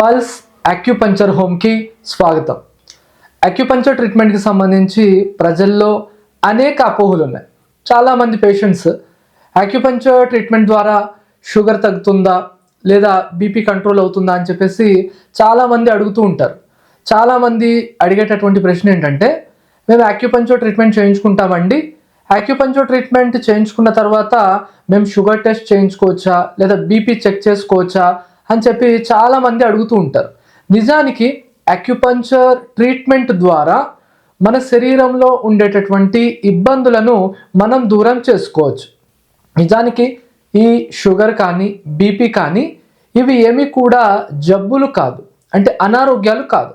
Pulse acupuncture హోమ్కి స్వాగతం. Acupuncture ట్రీట్మెంట్కి సంబంధించి ప్రజల్లో అనేక అపోహలు ఉన్నాయి చాలామంది పేషెంట్స్ అక్యుపంచర్ ట్రీట్మెంట్ ద్వారా షుగర్ తగ్గుతుందా లేదా బీపీ కంట్రోల్ అవుతుందా అని చెప్పేసి చాలామంది అడుగుతూ ఉంటారు. చాలామంది అడిగేటటువంటి ప్రశ్న ఏంటంటే మేము అక్యుపంచర్ ట్రీట్మెంట్ చేయించుకుంటామండి. అక్యుపంచర్ ట్రీట్మెంట్ చేయించుకున్న తర్వాత మేము షుగర్ టెస్ట్ చేయించుకోవచ్చా లేదా బీపీ చెక్ చేసుకోవచ్చా? అని చెప్పి చాలామంది అడుగుతూ ఉంటారు. నిజానికి అక్యుపంచర్ ట్రీట్మెంట్ ద్వారా మన శరీరంలో ఉండేటటువంటి ఇబ్బందులను మనం దూరం చేసుకోవచ్చు. నిజానికి ఈ షుగర్ కానీ బీపీ కానీ ఇవి ఏమి కూడా జబ్బులు కాదు. అంటే అనారోగ్యాలు కాదు.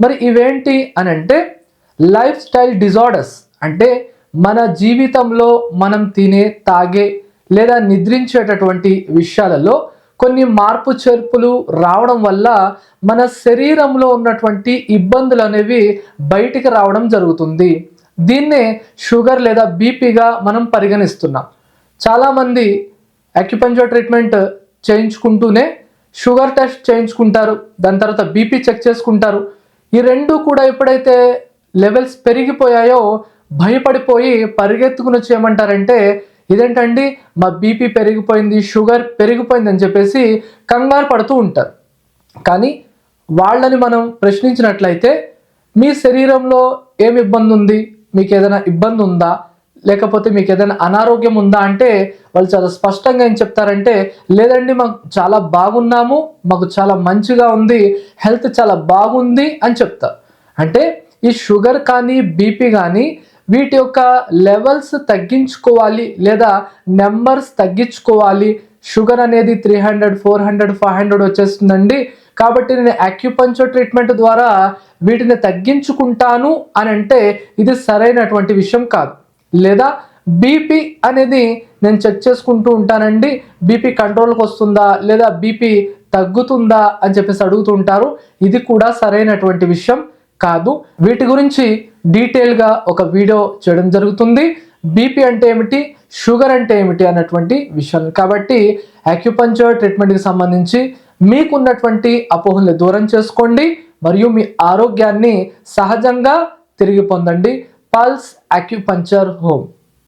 మరి ఇవేంటి అని అంటే లైఫ్ స్టైల్ డిజార్డర్స్ అంటే మన జీవితంలో మనం తినే తాగే లేదా నిద్రించేటటువంటి విషయాలలో కొన్ని మార్పు చేర్పులు రావడం వల్ల మన శరీరంలో ఉన్నటువంటి ఇబ్బందులు అనేవి బయటికి రావడం జరుగుతుంది. దీన్నే షుగర్ లేదా బీపీగా మనం పరిగణిస్తున్నాం. చాలామంది అక్యుపెంచర్ ట్రీట్మెంట్ చేయించుకుంటూనే షుగర్ టెస్ట్ చేయించుకుంటారు దాని తర్వాత బీపీ చెక్ చేసుకుంటారు. ఈ రెండు కూడా ఎప్పుడైతే లెవెల్స్ పెరిగిపోయాయో భయపడిపోయి పరిగెత్తుకుని వచ్చేమంటారంటే ఇదేంటండి? మా బీపీ పెరిగిపోయింది షుగర్ పెరిగిపోయింది అని చెప్పేసి కంగారు పడుతూ ఉంటారు. కానీ వాళ్ళని మనం ప్రశ్నించినట్లయితే మీ శరీరంలో ఏమి ఇబ్బంది ఉంది? మీకు ఏదైనా ఇబ్బంది ఉందా? లేకపోతే మీకు ఏదైనా అనారోగ్యం ఉందా అంటే వాళ్ళు చాలా స్పష్టంగా ఏం చెప్తారంటే లేదండి మాకు చాలా బాగున్నాము మాకు చాలా మంచిగా ఉంది హెల్త్ చాలా బాగుంది అని చెప్తారు. అంటే ఈ షుగర్ కానీ బీపీ కానీ వీటి యొక్క లెవెల్స్ తగ్గించుకోవాలి లేదా నెంబర్స్ తగ్గించుకోవాలి. షుగర్ అనేది three hundred four hundred five hundred వచ్చేస్తుందండి. కాబట్టి నేను అక్యుపంచర్ ట్రీట్మెంట్ ద్వారా వీటిని తగ్గించుకుంటాను అని అంటే ఇది సరైనటువంటి విషయం కాదు. లేదా బీపీ అనేది నేను చెక్ చేసుకుంటూ ఉంటానండి. బీపీ కంట్రోల్కి వస్తుందా లేదా బీపీ తగ్గుతుందా అని చెప్పేసి అడుగుతుంటారు ఇది కూడా సరైనటువంటి విషయం కాదు. వీటి గురించి డీటెయిల్గా ఒక వీడియో చేయడం జరుగుతుంది. బీపీ అంటే ఏమిటి? షుగర్ అంటే ఏమిటి? అన్నటువంటి విషయం కాబట్టి అక్యుపంచర్ ట్రీట్మెంట్కి సంబంధించి మీకున్నటువంటి అపోహల్ని దూరం చేసుకోండి. మరియు మీ ఆరోగ్యాన్ని సహజంగా తిరిగి పొందండి. Pulse acupuncture home.